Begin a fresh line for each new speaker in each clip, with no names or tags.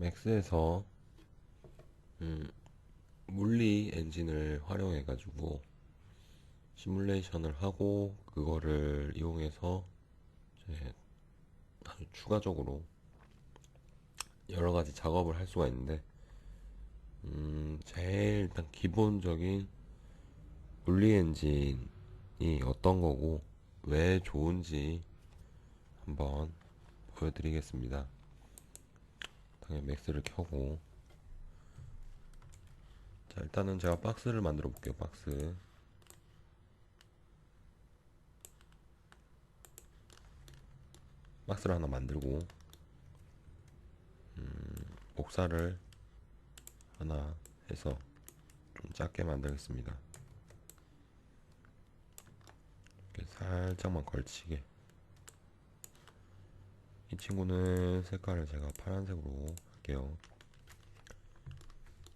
맥스에서 음, 물리 엔진을 활용해 가지고 시뮬레이션을 하고 그거를 이용해서 아주 추가적으로 여러 가지 작업을 할 수가 있는데 음, 제일 일단 기본적인 물리 엔진이 어떤 거고 왜 좋은지 한번 보여드리겠습니다. 당연히 맥스를 켜고 자 일단은 제가 박스를 만들어 볼게요. 박스 박스를 하나 만들고 음, 목살을 하나 해서 좀 작게 만들겠습니다. 이렇게 살짝만 걸치게. 이 친구는 색깔을 제가 파란색으로 할게요.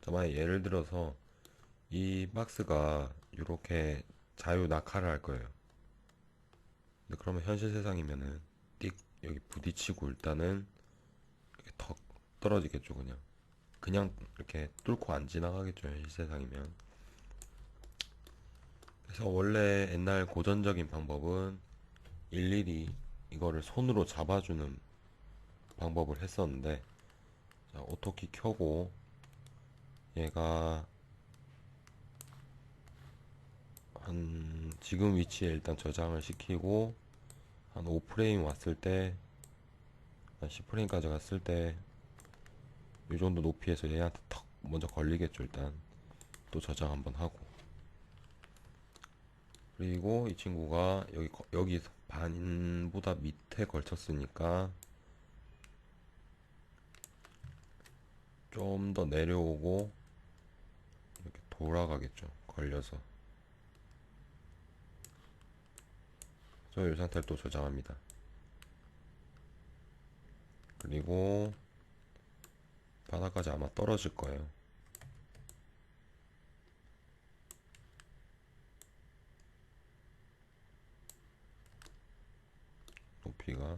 자, 만약 예를 들어서 이 박스가 이렇게 자유 낙하를 할 거예요. 근데 그러면 현실 세상이면은 띡 여기 부딪히고 일단은 이렇게 턱 떨어지겠죠, 그냥. 그냥 이렇게 뚫고 안 지나가겠죠, 현실 세상이면. 그래서 원래 옛날 고전적인 방법은 일일이 이거를 손으로 잡아주는 방법을 했었는데, 자, 오토키 켜고 얘가 한 지금 위치에 일단 저장을 시키고 한 5프레임 왔을 때, 한 10프레임까지 갔을 때, 이 정도 높이에서 얘한테 턱 먼저 걸리겠죠, 일단. 또 저장 한번 하고. 그리고 이 친구가 여기, 거- 여기 반보다 밑에 걸쳤으니까 좀 더 내려오고 이렇게 돌아가겠죠, 걸려서. 저이 상태를 또 저장합니다. 그리고 바닥까지 아마 떨어질 거예요. 높이가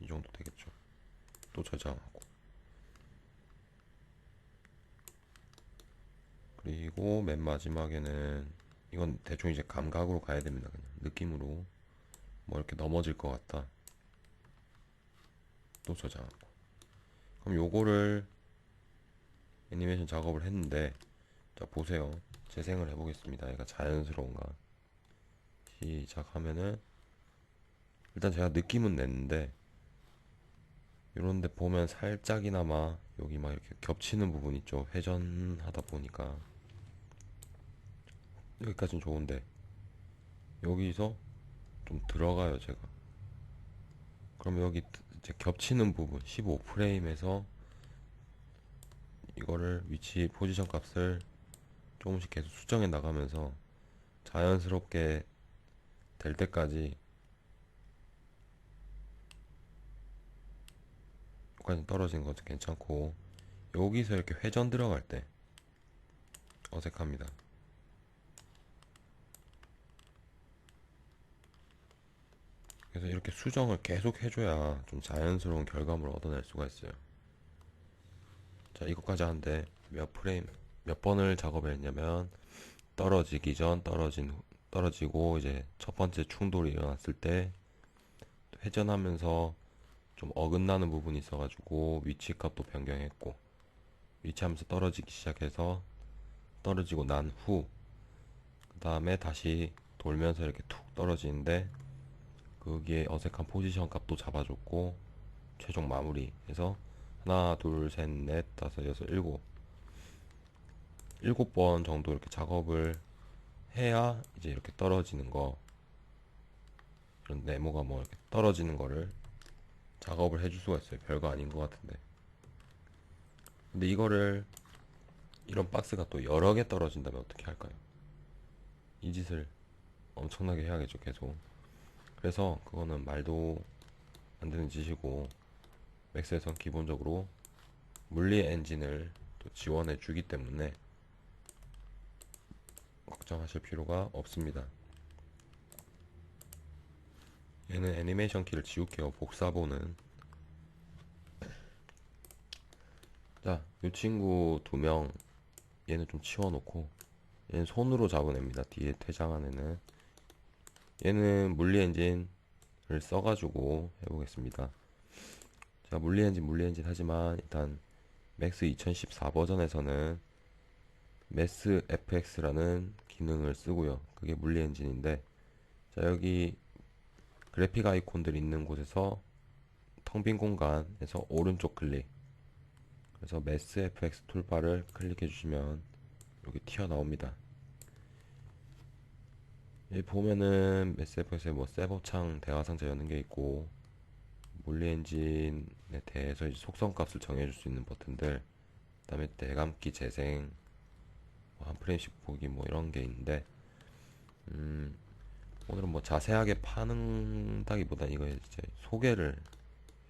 이 정도 되겠죠. 또 저장하고. 그리고 맨 마지막에는 이건 대충 이제 감각으로 가야 됩니다. 그냥 느낌으로 뭐 이렇게 넘어질 것 같다. 또 저장하고. 그럼 요거를 애니메이션 작업을 했는데 자 보세요 재생을 해보겠습니다 얘가 자연스러운가 시작하면은 일단 제가 느낌은 냈는데 요런데 보면 살짝이나마 여기 막 이렇게 겹치는 부분 있죠 회전하다 보니까 여기까지는 좋은데 여기서 좀 들어가요 제가 그럼 여기 이제 겹치는 부분 15프레임에서 이거를 위치 포지션 값을 조금씩 계속 수정해 나가면서 자연스럽게 될 때까지 여기까지 떨어지는 것도 괜찮고 여기서 이렇게 회전 들어갈 때 어색합니다. 그래서 이렇게 수정을 계속 해줘야 좀 자연스러운 결과물을 얻어낼 수가 있어요. 자, 이것까지 하는데 몇 프레임, 몇 번을 작업을 했냐면 떨어지기 전, 떨어진 후, 떨어지고 이제 첫 번째 충돌이 일어났을 때 회전하면서 좀 어긋나는 부분이 있어가지고 위치 값도 변경했고 위치하면서 떨어지기 시작해서 떨어지고 난 후 그 다음에 다시 돌면서 이렇게 툭 떨어지는데 거기에 어색한 포지션 값도 잡아줬고 최종 마무리 해서 하나 둘 셋 넷 다섯 여섯 일곱. 일곱 번 정도 이렇게 작업을 해야 이제 이렇게 떨어지는 거. 이런 네모가 뭐 이렇게 떨어지는 거를 작업을 해줄 수가 있어요. 별거 아닌 것 같은데. 근데 이거를 이런 박스가 또 여러 개 떨어진다면 어떻게 할까요? 이 짓을 엄청나게 해야겠죠 계속 그래서 그거는 말도 안 되는 짓이고 맥스에선 기본적으로 물리 엔진을 또 지원해 주기 때문에 걱정하실 필요가 없습니다. 얘는 애니메이션 키를 지울게요. 복사본은 자, 이 친구 두 명, 얘는 좀 치워놓고, 얘는 손으로 잡아냅니다. 뒤에 퇴장안에는. 얘는 물리 엔진을 써가지고 해보겠습니다. 자, 물리 엔진, 물리 엔진 하지만 일단 맥스 2014 버전에서는 메스 FX라는 기능을 쓰고요. 그게 물리 엔진인데, 자, 여기 그래픽 아이콘들 있는 곳에서 텅 빈 공간에서 오른쪽 클릭. 그래서 메스 FX 툴바를 클릭해 주시면 여기 튀어나옵니다. 여기 보면은 메스 FX에 뭐 세버창 대화상자 여는 게 있고 물리 엔진에 대해서 이제 속성 값을 정해줄 수 있는 버튼들 그 다음에 대감기 재생 뭐 한 프레임씩 보기 뭐 이런 게 있는데 음 오늘은 뭐 자세하게 파는다기보다 이거 이제 소개를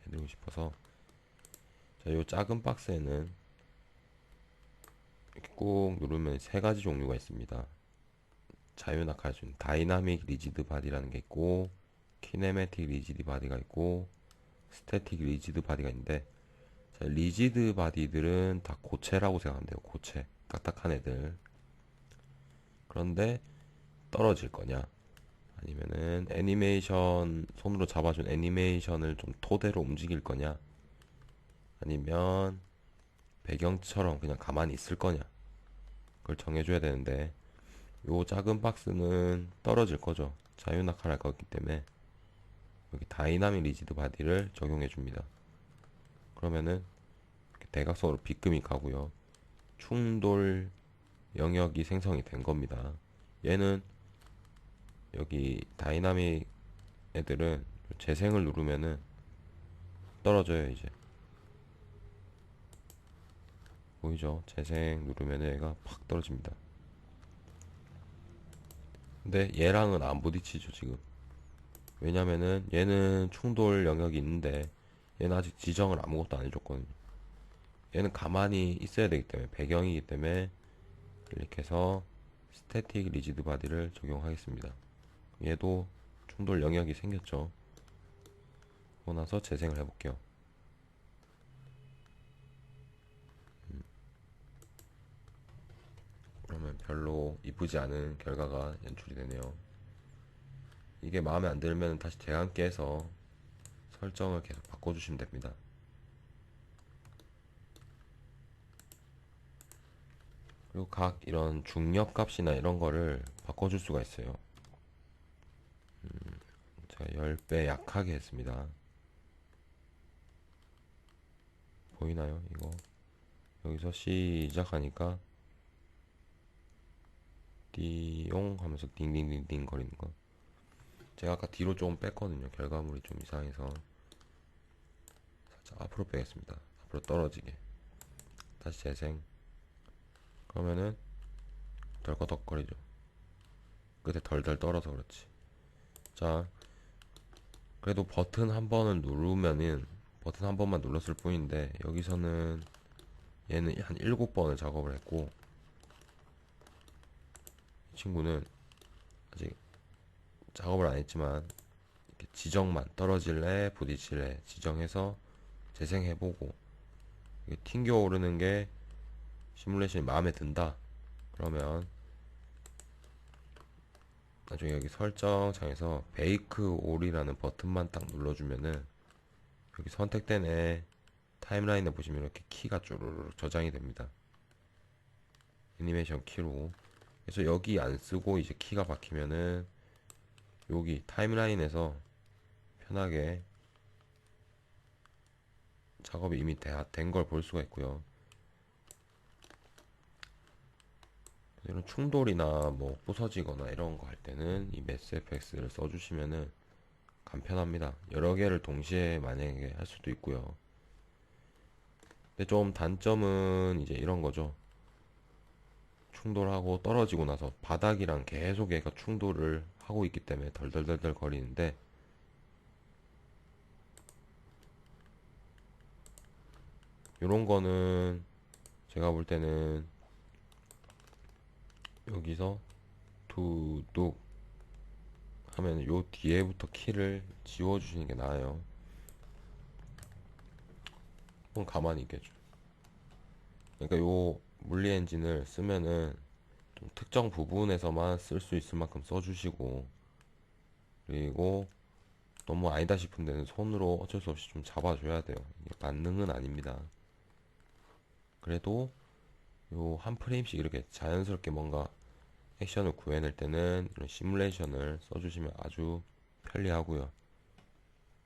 해드리고 싶어서 자, 요 작은 박스에는 이렇게 꾹 누르면 세 가지 종류가 있습니다. 자유낙하 할 수 있는 다이나믹 리지드 바디라는 게 있고 키네매틱 리지드 바디가 있고 스태틱 리지드 바디가 있는데 자, 리지드 바디들은 다 고체라고 생각하면 돼요. 고체 딱딱한 애들. 그런데 떨어질 거냐? 아니면은 애니메이션 손으로 잡아준 애니메이션을 좀 토대로 움직일 거냐? 아니면 배경처럼 그냥 가만히 있을 거냐? 그걸 정해줘야 되는데 요 작은 박스는 떨어질 거죠. 자유낙하할 거기 때문에 여기 다이나믹 리지드 바디를 적용해 줍니다. 그러면은 대각선으로 비금이 가고요. 충돌 영역이 생성이 된 겁니다. 얘는 여기 다이나믹 애들은 재생을 누르면은 떨어져요 이제. 보이죠? 재생 누르면은 얘가 팍 떨어집니다 근데 얘랑은 안 부딪히죠 지금 왜냐면은 얘는 충돌 영역이 있는데 얘는 아직 지정을 아무것도 안 해줬거든요 얘는 가만히 있어야 되기 때문에 배경이기 때문에 클릭해서 스태틱 리지드 바디를 적용하겠습니다 얘도 충돌 영역이 생겼죠. 그러고 나서 재생을 해볼게요. 음. 그러면 별로 이쁘지 않은 결과가 연출이 되네요. 이게 마음에 안 들면 다시 대함께 해서 설정을 계속 바꿔주시면 됩니다. 그리고 각 이런 중력 값이나 이런 거를 바꿔줄 수가 있어요. 제가 10배 약하게 했습니다. 보이나요? 이거 여기서 시작하니까 띠용 하면서 딩딩딩딩 거리는 거. 제가 아까 뒤로 조금 뺐거든요. 결과물이 좀 이상해서. 살짝 앞으로 빼겠습니다. 앞으로 떨어지게. 다시 재생. 그러면은 덜거덕거리죠. 끝에 덜덜 떨어서 그렇지. 자 그래도 버튼 한 번을 누르면은 버튼 한 번만 눌렀을 뿐인데 여기서는 얘는 한 일곱 번을 작업을 했고 이 친구는 아직 작업을 안 했지만 이렇게 지정만 떨어질래 부딪힐래 지정해서 재생해보고 이게 튕겨 오르는 게 시뮬레이션이 마음에 든다 그러면 나중에 여기 설정창에서 베이크 올이라는 버튼만 딱 눌러주면은 여기 선택된 애 타임라인에 보시면 이렇게 키가 쭈르륵 저장이 됩니다. 애니메이션 키로. 그래서 여기 안 쓰고 이제 키가 박히면은 여기 타임라인에서 편하게 작업이 이미 된 걸 볼 수가 있고요. 이런 충돌이나 뭐 부서지거나 이런 거 할 때는 이 메스 FX를 써주시면은 간편합니다. 여러 개를 동시에 만약에 할 수도 있고요. 근데 좀 단점은 이제 이런 거죠. 충돌하고 떨어지고 나서 바닥이랑 계속 얘가 충돌을 하고 있기 때문에 덜덜덜덜 거리는데 이런 거는 제가 볼 때는 여기서 두둑 하면 요 뒤에부터 키를 지워 주시는 게 나아요. 그럼 가만히 있겠죠. 그러니까 요 물리 엔진을 쓰면은 좀 특정 부분에서만 쓸 수 있을 만큼 써주시고 그리고 너무 아니다 싶은 데는 손으로 어쩔 수 없이 좀 잡아줘야 돼요. 만능은 아닙니다. 그래도 요 한 프레임씩 이렇게 자연스럽게 뭔가 액션을 구해낼 때는 이런 시뮬레이션을 써주시면 아주 편리하고요.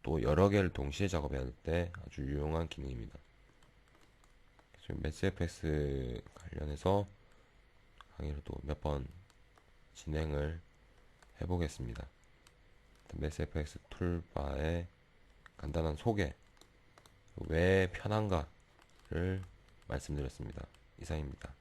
또 여러 개를 동시에 작업해야 할 때 아주 유용한 기능입니다. 지금 매스FX 관련해서 강의를 또 몇 번 진행을 해보겠습니다. 매스FX 툴바의 간단한 소개, 왜 편한가를 말씀드렸습니다. 이상입니다.